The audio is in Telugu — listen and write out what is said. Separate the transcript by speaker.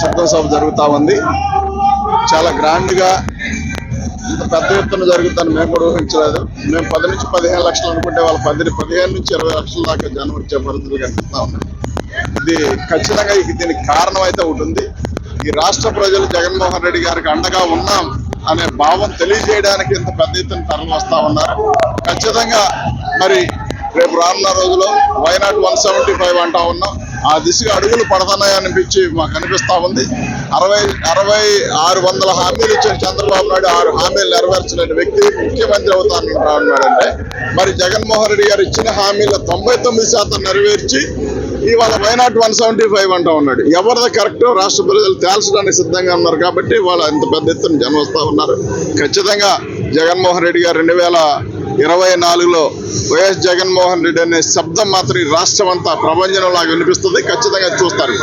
Speaker 1: శబ్ద సభ జరుగుతూ ఉంది. చాలా గ్రాండ్గా ఇంత పెద్ద ఎత్తున జరుగుతుందని మేము కూడా ఊహించలేదు. మేము పది నుంచి పదిహేను లక్షలు అనుకుంటే వాళ్ళు పది పదిహేను నుంచి ఇరవై లక్షల దాకా జనం వచ్చే పరిస్థితులు కనిపిస్తా ఉన్నాయి. ఇది ఖచ్చితంగా దీనికి కారణం అయితే ఉంటుంది ఈ రాష్ట్ర ప్రజలు జగన్మోహన్ రెడ్డి గారికి అండగా ఉన్నాం అనే భావం తెలియజేయడానికి ఇంత పెద్ద ఎత్తున తరలి వస్తూ ఉన్నారు. ఖచ్చితంగా మరి రేపు రానున్న రోజుల్లో వైనాట్ వన్ సెవెంటీ ఫైవ్ అంటా ఉన్నాం. ఆ దిశగా అడుగులు పడుతున్నాయి అనిపించి మాకు కనిపిస్తా ఉంది. అరవై అరవై ఆరు వందల హామీలు ఇచ్చిన చంద్రబాబు నాయుడు ఆరు హామీలు నెరవేర్చలేని వ్యక్తి ముఖ్యమంత్రి అవుతానంటా మరి జగన్మోహన్ రెడ్డి గారు ఇచ్చిన హామీల తొంభై తొమ్మిది శాతం నెరవేర్చి ఇవాళ వైనాట్ వన్ సెవెంటీ ఫైవ్ అంటా ఉన్నాడు. ఎవరిది కరెక్ట్ రాష్ట్ర ప్రజలు తేల్చడానికి సిద్ధంగా ఉన్నారు కాబట్టి వాళ్ళు ఇంత పెద్ద ఎత్తున జనం వస్తూ ఉన్నారు. ఖచ్చితంగా జగన్మోహన్ రెడ్డి గారు రెండు వేల ఇరవై నాలుగులో వైఎస్ జగన్మోహన్ రెడ్డి అనే శబ్దం మాత్రం రాష్ట్రం అంతా ప్రభంజనంలాగా వినిపిస్తుంది. ఖచ్చితంగా చూస్తారు.